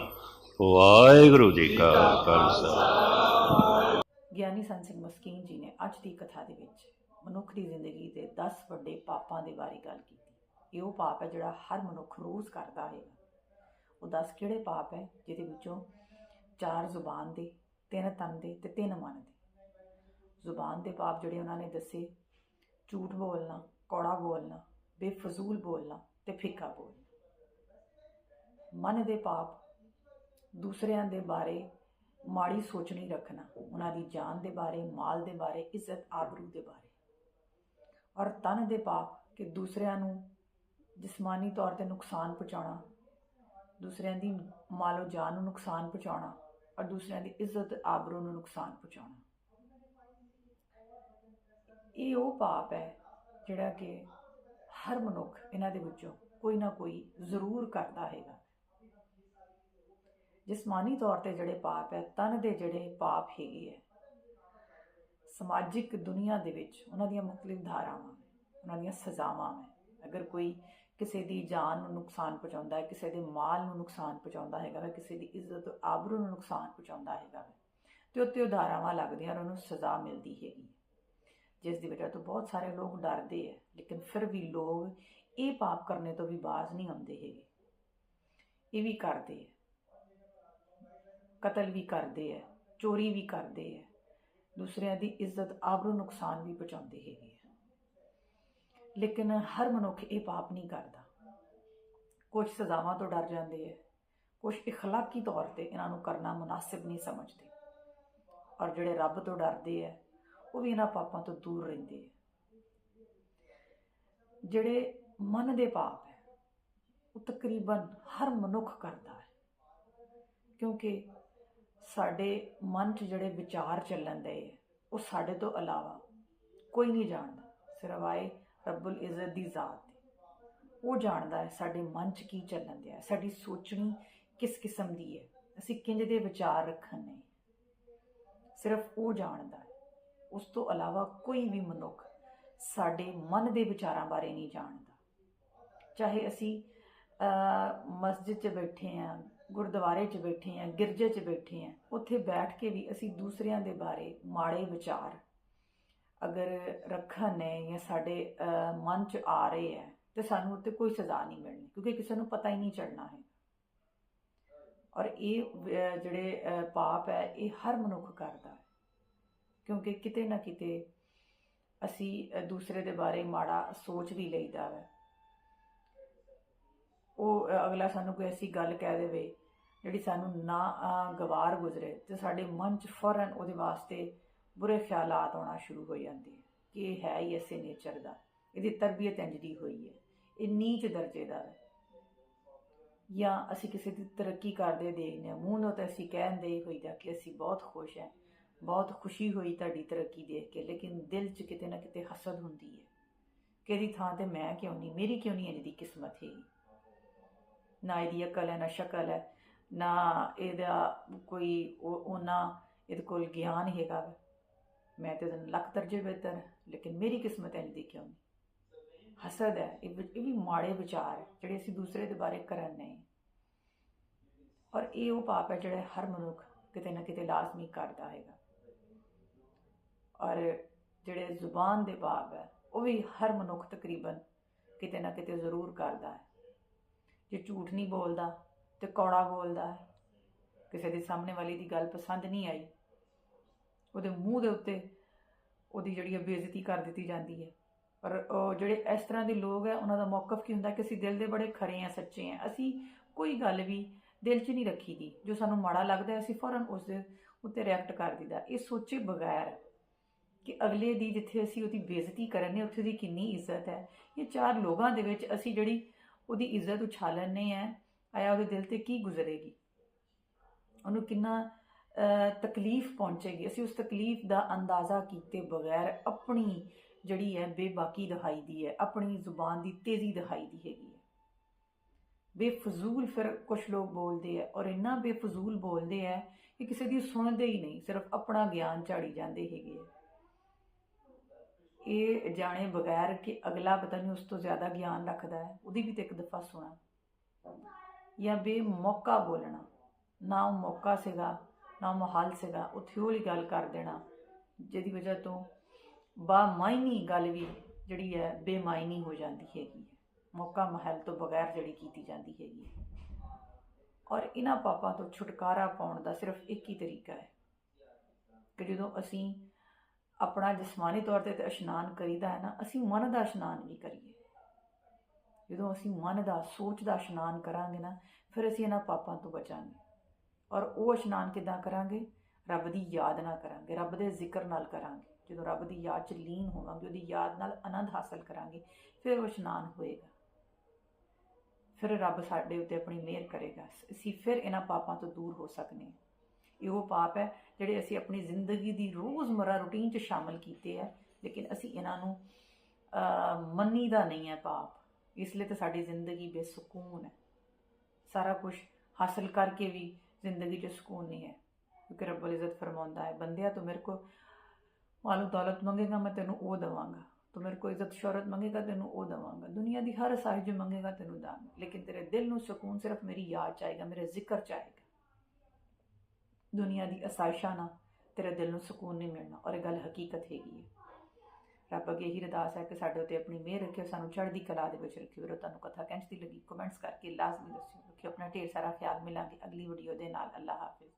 ਵਾਹਿਗੁਰੂ ਜੀ ਕਾ ਖਾਲਸਾ। ਗਿਆਨੀ ਸੰਤ ਸਿੰਘ ਮਸਕੀਨ ਜੀ ਨੇ ਅੱਜ ਦੀ ਕਥਾ ਦੇ ਵਿੱਚ ਮਨੁੱਖ ਦੀ ਜ਼ਿੰਦਗੀ ਦੇ 10 ਵੱਡੇ ਪਾਪਾਂ ਦੇ ਬਾਰੇ ਗੱਲ ਕੀਤੀ। ਇਹ ਉਹ ਪਾਪ ਹੈ ਜਿਹੜਾ ਹਰ ਮਨੁੱਖ ਰੋਜ਼ ਕਰਦਾ ਹੈ। ਉਹ 10 ਕਿਹੜੇ ਪਾਪ ਹੈ ਜਿਹਦੇ ਵਿੱਚੋਂ ਚਾਰ ਜ਼ੁਬਾਨ ਦੇ, ਤਿੰਨ ਤਨ ਦੇ ਤੇ ਤਿੰਨ ਮਨ ਦੇ। ਜ਼ੁਬਾਨ ਦੇ ਪਾਪ ਜਿਹੜੇ ਉਹਨਾਂ ਨੇ ਦੱਸੇ, ਝੂਠ ਬੋਲਣਾ, ਕੌੜਾ ਬੋਲਣਾ, ਬੇਫਜ਼ੂਲ ਬੋਲਣਾ ਤੇ ਫਿੱਕਾ ਬੋਲਣਾ। ਮਨ ਦੇ ਪਾਪ ਦੂਸਰਿਆਂ ਦੇ ਬਾਰੇ ਮਾੜੀ ਸੋਚ ਨਹੀਂ ਰੱਖਣਾ, ਉਹਨਾਂ ਦੀ ਜਾਨ ਦੇ ਬਾਰੇ, ਮਾਲ ਦੇ ਬਾਰੇ, ਇੱਜ਼ਤ ਆਬਰੂ ਦੇ ਬਾਰੇ। ਔਰ ਤਨ ਦੇ ਪਾਪ ਕਿ ਦੂਸਰਿਆਂ ਨੂੰ ਜਿਸਮਾਨੀ ਤੌਰ ਤੇ ਨੁਕਸਾਨ ਪਹੁੰਚਾਉਣਾ, ਦੂਸਰਿਆਂ ਦੀ ਮਾਲੋ ਜਾਨ ਨੂੰ ਨੁਕਸਾਨ ਪਹੁੰਚਾਉਣਾ ਔਰ ਦੂਸਰਿਆਂ ਦੀ ਇੱਜ਼ਤ ਆਬਰੂ ਨੂੰ ਨੁਕਸਾਨ ਪਹੁੰਚਾਉਣਾ। ਇਹ ਉਹ ਪਾਪ ਹੈ ਜਿਹੜਾ ਕਿ ਹਰ ਮਨੁੱਖ ਇਹਨਾਂ ਦੇ ਵਿੱਚੋਂ ਕੋਈ ਨਾ ਕੋਈ ਜ਼ਰੂਰ ਕਰਦਾ ਹੈਗਾ। ਜਿਸਮਾਨੀ ਤੌਰ ਤੇ ਜਿਹੜੇ ਪਾਪ ਹੈ, ਤਨ ਦੇ ਜਿਹੜੇ ਪਾਪ ਹੈਗੇ ਹੈ ਸਮਾਜਿਕ ਦੁਨੀਆ ਦੇ ਵਿੱਚ ਉਹਨਾਂ ਦੀਆਂ ਮੁxtਲਿਫ ਧਾਰਾਵਾਂ ਉਹਨਾਂ ਦੀਆਂ ਸਜ਼ਾਵਾਂ ਹੈ ਅਗਰ ਕੋਈ ਕਿਸੇ ਦੀ ਜਾਨ ਨੂੰ ਨੁਕਸਾਨ ਪਹੁੰਚਾਉਂਦਾ ਹੈ, ਕਿਸੇ ਦੇ ਮਾਲ ਨੂੰ ਨੁਕਸਾਨ ਪਹੁੰਚਾਉਂਦਾ ਹੈਗਾ ਵਾ, ਕਿਸੇ ਦੀ ਇੱਜ਼ਤ, ਆਬਰੂ ਨੂੰ ਨੁਕਸਾਨ ਪਹੁੰਚਾਉਂਦਾ ਹੈਗਾ ਵਾ, ਤੇ ਉੱਤੇ ਉਹ ਧਾਰਾਵਾਂ ਲੱਗਦੀਆਂ ਉਹਨਾਂ ਨੂੰ ਸਜ਼ਾ ਮਿਲਦੀ ਹੈਗੀ ਜਿਸ ਦੀ ਵਜ੍ਹਾ ਤੋਂ ਬਹੁਤ ਸਾਰੇ ਲੋਕ ਡਰਦੇ ਹੈ, ਲੇਕਿਨ ਫਿਰ ਵੀ ਲੋਕ ਇਹ ਪਾਪ ਕਰਨੇ ਤੋਂ ਵੀ ਬਾਜ਼ ਨਹੀਂ ਆਉਂਦੇ ਹੈਗੇ। ਇਹ ਵੀ ਕਰਦੇ ਹੈ, ਕਤਲ ਵੀ ਕਰਦੇ ਹੈ, ਚੋਰੀ ਵੀ ਕਰਦੇ ਹੈ ਦੂਸਰਿਆਂ ਦੀ ਇੱਜ਼ਤ ਆਬਰੂ ਨੁਕਸਾਨ ਵੀ ਪਹੁੰਚਾਉਂਦੇ ਹੈਗੇ ਹੈ ਲੇਕਿਨ ਹਰ ਮਨੁੱਖ ਇਹ ਪਾਪ ਨਹੀਂ ਕਰਦਾ ਕੁਝ ਸਜ਼ਾਵਾਂ ਤੋਂ ਡਰ ਜਾਂਦੇ ਹੈ ਕੁਝ اخلاقی ਤੌਰ ਤੇ ਇਹਨਾਂ ਨੂੰ ਕਰਨਾ ਮੁਨਾਸਿਬ ਨਹੀਂ ਸਮਝਦੇ ਔਰ ਜਿਹੜੇ ਰੱਬ ਤੋਂ ਡਰਦੇ ਹੈ ਉਹ ਵੀ ਇਹਨਾਂ ਪਾਪਾਂ ਤੋਂ ਦੂਰ ਰਹਿੰਦੇ ਹੈ ਜਿਹੜੇ ਮਨ ਦੇ ਪਾਪ ਹੈ ਉਹ ਤਕਰੀਬਨ ਹਰ ਮਨੁੱਖ ਕਰਦਾ ਹੈ ਕਿਉਂਕਿ ਸਾਡੇ ਮਨ 'ਚ ਜਿਹੜੇ ਵਿਚਾਰ ਚੱਲਣ ਦੇ, ਉਹ ਸਾਡੇ ਤੋਂ ਇਲਾਵਾ ਕੋਈ ਨਹੀਂ ਜਾਣਦਾ। ਸਿਰਫ ਆਏ ਰੱਬੁਲ ਇਜ਼ਤ ਦੀ ਜ਼ਾਤ ਉਹ ਜਾਣਦਾ ਹੈ ਸਾਡੇ ਮਨ 'ਚ ਕੀ ਚੱਲਣ ਦਿਆ ਸਾਡੀ ਸੋਚਣੀ ਕਿਸ ਕਿਸਮ ਦੀ ਹੈ, ਅਸੀਂ ਕਿੰਜ ਦੇ ਵਿਚਾਰ ਰੱਖਣ ਨੇ। ਸਿਰਫ ਉਹ ਜਾਣਦਾ ਹੈ, ਉਸ ਤੋਂ ਇਲਾਵਾ ਕੋਈ ਵੀ ਮਨੁੱਖ ਸਾਡੇ ਮਨ ਦੇ ਵਿਚਾਰਾਂ ਬਾਰੇ ਨਹੀਂ ਜਾਣਦਾ। ਚਾਹੇ ਅਸੀਂ ਮਸਜਿਦ 'ਚ ਬੈਠੇ ਹਾਂ ਗੁਰਦੁਆਰੇ 'ਚ ਬੈਠੇ ਹਾਂ ਗਿਰਜੇ 'ਚ ਬੈਠੇ ਹਾਂ ਉੱਥੇ ਬੈਠ ਕੇ ਵੀ ਅਸੀਂ ਦੂਸਰਿਆਂ ਦੇ ਬਾਰੇ ਮਾੜੇ ਵਿਚਾਰ ਅਗਰ ਰੱਖਣ ਨੇ ਜਾਂ ਸਾਡੇ ਮਨ 'ਚ ਆ ਰਹੇ ਹੈ, ਤੇ ਸਾਨੂੰ ਉੱਤੇ ਕੋਈ ਸਜ਼ਾ ਨਹੀਂ ਮਿਲਣੀ, ਕਿਉਂਕਿ ਕਿਸੇ ਨੂੰ ਪਤਾ ਹੀ ਨਹੀਂ ਚੱਲਣਾ ਹੈ। ਔਰ ਇਹ ਜਿਹੜੇ ਪਾਪ ਹੈ, ਇਹ ਹਰ ਮਨੁੱਖ ਕਰਦਾ ਹੈ। ਕਿਉਂਕਿ ਕਿਤੇ ਨਾ ਕਿਤੇ ਅਸੀਂ ਦੂਸਰੇ ਦੇ ਬਾਰੇ ਮਾੜਾ ਸੋਚ ਵੀ ਲਈਦਾ ਹੈ। ਉਹ, ਅਗਲਾ ਸਾਨੂੰ ਕੋਈ ਐਸੀ ਗੱਲ ਕਹਿ ਦੇਵੇ ਜਿਹੜੀ ਸਾਨੂੰ ਨਾ ਅ, ਗਵਾਰ ਗੁਜ਼ਰੇ ਤੇ ਸਾਡੇ ਮਨ 'ਚ ਫੌਰਨ ਉਹਦੇ ਵਾਸਤੇ ਬੁਰੇ ਖਿਆਲਾਤ ਆਉਣਾ ਸ਼ੁਰੂ ਹੋ ਜਾਂਦੇ ਕਿ ਇਹ ਹੈ ਹੀ ਐਸੇ ਨੇਚਰ ਦਾ। ਇਹਦੀ ਤਰਬੀਅਤ ਇੰਜ ਦੀ ਹੋਈ ਹੈ। ਇਹ ਨੀਚ ਦਰਜੇ ਦਾ ਹੈ। ਜਾਂ ਅਸੀਂ ਕਿਸੇ ਦੀ ਤਰੱਕੀ ਕਰਦੇ ਦੇਖਦੇ ਹਾਂ। ਮੂੰਹ ਨਾਲ ਤਾਂ ਅਸੀਂ ਕਹਿੰਦੇ ਹੋਈਦਾ ਕਿ ਅਸੀਂ ਬਹੁਤ ਖੁਸ਼ ਹਾਂ। ਬਹੁਤ ਖੁਸ਼ੀ ਹੋਈ ਤੁਹਾਡੀ ਤਰੱਕੀ ਦੇਖ ਕੇ ਲੇਕਿਨ ਦਿਲ 'ਚ ਕਿਤੇ ਨਾ ਕਿਤੇ ਹਸਦ ਹੁੰਦੀ ਹੈ। ਕਿਹਦੀ ਥਾਂ ਤੇ ਮੈਂ ਕਿਉਂ ਨਹੀਂ? ਮੇਰੀ ਕਿਉਂ ਨਹੀਂ ਇੰਜ ਦੀ ਕਿਸਮਤ ਹੈ ਨਾ ਇਹਦੀ ਅਕਲ ਹੈ ਨਾ ਸ਼ਕਲ ਹੈ। ਨਾ ਇਹਦਾ ਕੋਈ ਉਹ ਉਹਨਾਂ ਇਹਦੇ ਕੋਲ ਗਿਆਨ ਹੈਗਾ ਵਾ। ਮੈਂ ਤੇ ਉਹਦੇ ਲੱਖ ਦਰਜੇ ਬਿਹਤਰ ਹਾਂ, ਲੇਕਿਨ ਮੇਰੀ ਕਿਸਮਤ ਇੰਜ ਦੀ ਕਿਉਂ ਨਹੀਂ ਹਸਦ ਹੈ ਇਹ ਵੀ ਮਾੜੇ ਵਿਚਾਰ ਹੈ ਜਿਹੜੇ ਅਸੀਂ ਦੂਸਰੇ ਦੇ ਬਾਰੇ ਕਰਨ ਨਹੀਂ ਔਰ ਇਹ ਉਹ ਪਾਪ ਹੈ ਜਿਹੜਾ ਹਰ ਮਨੁੱਖ ਕਿਤੇ ਨਾ ਕਿਤੇ ਲਾਜ਼ਮੀ ਕਰਦਾ ਹੈਗਾ। ਔਰ ਜਿਹੜੇ ਜ਼ੁਬਾਨ ਦੇ ਪਾਪ ਹੈ ਉਹ ਵੀ ਹਰ ਮਨੁੱਖ ਤਕਰੀਬਨ ਕਿਤੇ ਨਾ ਕਿਤੇ ਜ਼ਰੂਰ ਕਰਦਾ ਹੈ। ਜੇ ਝੂਠ ਨਹੀਂ ਬੋਲਦਾ ਤੇ ਕੌੜਾ ਬੋਲਦਾ ਹੈ। ਕਿਸੇ ਦੇ ਸਾਹਮਣੇ ਵਾਲੇ ਦੀ ਗੱਲ ਪਸੰਦ ਨਹੀਂ ਆਈ। ਉਹਦੇ ਮੂੰਹ ਦੇ ਉੱਤੇ ਉਹਦੀ ਜਿਹੜੀ ਹੈ ਬੇਇੱਜ਼ਤੀ ਕਰ ਦਿੱਤੀ ਜਾਂਦੀ ਹੈ। ਪਰ ਉਹ ਜਿਹੜੇ ਇਸ ਤਰ੍ਹਾਂ ਦੇ ਲੋਕ ਹੈ, ਉਹਨਾਂ ਦਾ ਮੌਕਫ ਕੀ ਹੁੰਦਾ ਕਿ ਅਸੀਂ ਦਿਲ ਦੇ ਬੜੇ ਖਰੇ ਆ ਸੱਚੇ ਆ ਅਸੀਂ ਕੋਈ ਗੱਲ ਵੀ ਦਿਲ 'ਚ ਨਹੀਂ ਰੱਖੀ ਦੀ ਜੋ ਸਾਨੂੰ ਮਾੜਾ ਲੱਗਦਾ ਅਸੀਂ ਫੌਰਨ ਉਸ ਦੇ ਉੱਤੇ ਰਿਐਕਟ ਕਰ ਦਿੰਦਾ ਇਹ ਸੋਚੇ ਬਗੈਰ ਕਿ ਅਗਲੇ ਦੀ ਜਿੱਥੇ ਅਸੀਂ ਉਹਦੀ ਬੇਇੱਜ਼ਤੀ ਕਰਨੇ ਉੱਥੇ ਦੀ ਕਿੰਨੀ ਇੱਜ਼ਤ ਹੈ। ਇਹ ਚਾਰ ਲੋਕਾਂ ਦੇ ਵਿੱਚ ਅਸੀਂ ਜਿਹੜੀ ਉਹਦੀ ਇੱਜ਼ਤ ਉਛਾਲਣੇ ਹੈ ਆਇਆ ਉਹਦੇ ਦਿਲ ਤੇ ਕੀ ਗੁਜ਼ਰੇਗੀ? ਉਹਨੂੰ ਕਿੰਨਾ ਤਕਲੀਫ ਪਹੁੰਚੇਗੀ? ਅਸੀਂ ਉਸ ਤਕਲੀਫ ਦਾ ਅੰਦਾਜ਼ਾ ਕੀਤੇ ਬਗੈਰ ਆਪਣੀ ਜਿਹੜੀ ਹੈ ਬੇਬਾਕੀ ਦਿਖਾਈ ਦੀ ਹੈ, ਆਪਣੀ ਜ਼ੁਬਾਨ ਦੀ ਤੇਜ਼ੀ ਦਿਖਾਈ ਦੀ ਹੈਗੀ ਹੈ। ਬੇਫਜ਼ੂਲ ਫਿਰ ਕੁਝ ਲੋਕ ਬੋਲਦੇ ਆ ਔਰ ਇੰਨਾ ਬੇਫਜ਼ੂਲ ਬੋਲਦੇ ਆ ਕਿ ਕਿਸੇ ਦੀ ਸੁਣਦੇ ਹੀ ਨਹੀਂ, ਸਿਰਫ ਆਪਣਾ ਗਿਆਨ ਝਾੜੀ ਜਾਂਦੇ ਹੈਗੇ ਆ। ਇਹ ਜਾਣੇ ਬਗੈਰ ਕਿ ਅਗਲਾ ਪਤਾ ਨਹੀਂ ਉਸ ਤੋਂ ਜ਼ਿਆਦਾ ਗਿਆਨ ਰੱਖਦਾ ਹੈ, ਉਹਦੀ ਵੀ ਤੇ ਇੱਕ ਦਫਾ ਸੁਣਾ। ਜਾਂ ਬੇਮੌਕਾ ਬੋਲਣਾ। ਨਾ ਉਹ ਮੌਕਾ ਸੀਗਾ, ਨਾ ਉਹ ਮਾਹੌਲ ਸੀਗਾ, ਉੱਥੇ ਉਹ ਹੀ ਗੱਲ ਕਰ ਦੇਣਾ। ਜਿਹਦੀ ਵਜ੍ਹਾ ਤੋਂ ਬਾ ਮਾਇਨੀ ਗੱਲ ਵੀ ਜਿਹੜੀ ਹੈ ਬੇਮਾਇਨੀ ਹੋ ਜਾਂਦੀ ਹੈਗੀ ਹੈ। ਮੌਕਾ ਮਹਿਲ ਤੋਂ ਬਗੈਰ ਜਿਹੜੀ ਕੀਤੀ ਜਾਂਦੀ ਹੈਗੀ ਹੈ। ਔਰ ਇਹਨਾਂ ਪਾਪਾਂ ਤੋਂ ਛੁਟਕਾਰਾ ਪਾਉਣ ਦਾ ਸਿਰਫ ਇੱਕ ਹੀ ਤਰੀਕਾ ਹੈ ਕਿ ਜਦੋਂ ਅਸੀਂ ਆਪਣਾ ਜਿਸਮਾਨੀ ਤੌਰ ਤੇ ਤੇ ਇਸ਼ਨਾਨ ਕਰੀਦਾ ਹੈ ਨਾ, ਅਸੀਂ ਮਨ ਦਾ ਇਸ਼ਨਾਨ ਵੀ ਕਰੀਏ। ਜਦੋਂ ਅਸੀਂ ਮਨ ਦਾ, ਸੋਚ ਦਾ ਇਸ਼ਨਾਨ ਕਰਾਂਗੇ ਨਾ, ਫਿਰ ਅਸੀਂ ਇਹਨਾਂ ਪਾਪਾਂ ਤੋਂ ਬਚਾਂਗੇ। ਔਰ ਉਹ ਇਸ਼ਨਾਨ ਕਿੱਦਾਂ ਕਰਾਂਗੇ? ਰੱਬ ਦੀ ਯਾਦ ਨਾਲ ਕਰਾਂਗੇ, ਰੱਬ ਦੇ ਜ਼ਿਕਰ ਨਾਲ ਕਰਾਂਗੇ। ਜਦੋਂ ਰੱਬ ਦੀ ਯਾਦ 'ਚ ਲੀਨ ਹੋਵਾਂਗੇ, ਉਹਦੀ ਯਾਦ ਨਾਲ ਆਨੰਦ ਹਾਸਲ ਕਰਾਂਗੇ, ਫਿਰ ਉਹ ਇਸ਼ਨਾਨ ਹੋਏਗਾ। ਫਿਰ ਰੱਬ ਸਾਡੇ ਉੱਤੇ ਆਪਣੀ ਮਿਹਰ ਕਰੇਗਾ। ਅਸੀਂ ਫਿਰ ਇਹਨਾਂ ਪਾਪਾਂ ਤੋਂ ਦੂਰ ਹੋ ਸਕਨੇ ਹਾਂ। ਇਹ ਉਹ ਪਾਪ ਹੈ ਜਿਹੜੇ ਅਸੀਂ ਆਪਣੀ ਜ਼ਿੰਦਗੀ ਦੀ ਰੋਜ਼ਮਰਾ ਰੁਟੀਨ 'ਚ ਸ਼ਾਮਲ ਕੀਤੇ ਆ, ਲੇਕਿਨ ਅਸੀਂ ਇਹਨਾਂ ਨੂੰ ਮੰਨੀ ਦਾ ਨਹੀਂ ਹੈ ਪਾਪ। ਇਸ ਲਈ ਤਾਂ ਸਾਡੀ ਜ਼ਿੰਦਗੀ ਬੇਸਕੂਨ ਹੈ। ਸਾਰਾ ਕੁਝ ਹਾਸਲ ਕਰਕੇ ਵੀ ਜ਼ਿੰਦਗੀ 'ਚ ਸਕੂਨ ਨਹੀਂ ਹੈ। ਕਿਉਂਕਿ ਰੱਬੁਲ ਇੱਜ਼ਤ ਫਰਮਾਉਂਦਾ ਹੈ, ਬੰਦਿਆ, ਤੂੰ ਮੇਰੇ ਕੋ ਮਾਲੂ ਦੌਲਤ ਮੰਗੇਗਾ, ਮੈਂ ਤੈਨੂੰ ਉਹ ਦਵਾਂਗਾ। ਤੂੰ ਮੇਰੇ ਕੋ ਇੱਜ਼ਤ, ਸ਼ੋਹਰਤ ਮੰਗੇਗਾ, ਤੈਨੂੰ ਉਹ ਦਵਾਂਗਾ। ਦੁਨੀਆ ਦੀ ਹਰ ਸਾਇਜ ਮੰਗੇਗਾ, ਤੈਨੂੰ ਦਾਂਗਾ। ਲੇਕਿਨ ਤੇਰੇ ਦਿਲ ਨੂੰ ਸਕੂਨ ਸਿਰਫ ਮੇਰੀ ਯਾਦ ਚ ਆਏਗਾ, ਮੇਰੇ ਜ਼ਿਕਰ ਚ ਆਏਗਾ। ਦੁਨੀਆ ਦੀ ਅਸਾਇਸ਼ਾਂ ਨਾਲ ਤੇਰੇ ਦਿਲ ਨੂੰ ਸਕੂਨ ਨਹੀਂ ਮਿਲਣਾ ਔਰ ਇਹ ਗੱਲ ਹਕੀਕਤ ਹੈਗੀ ਹੈ। ਰੱਬ ਅੱਗੇ ਹੀ ਅਰਦਾਸ ਹੈ ਕਿ ਸਾਡੇ ਉੱਤੇ ਆਪਣੀ ਮਿਹਰ ਰੱਖਿਓ, ਸਾਨੂੰ ਚੜ੍ਹਦੀ ਕਲਾ ਦੇ ਵਿੱਚ ਰੱਖਿਓ। ਵੀਰੋ, ਤੁਹਾਨੂੰ ਕਥਾ ਕਹਿੰਦੀ ਲੱਗੀ ਕਮੈਂਟਸ ਕਰਕੇ ਲਾਜ਼ਮੀ ਦੱਸਿਓ। ਰੱਖਿਓ, ਆਪਣਾ ਢੇਰ ਸਾਰਾ ਖਿਆਲ ਮਿਲਾਂਗੇ ਅਗਲੀ ਵੀਡੀਓ ਦੇ ਨਾਲ। ਅੱਲਾ ਹਾਫਿਜ਼।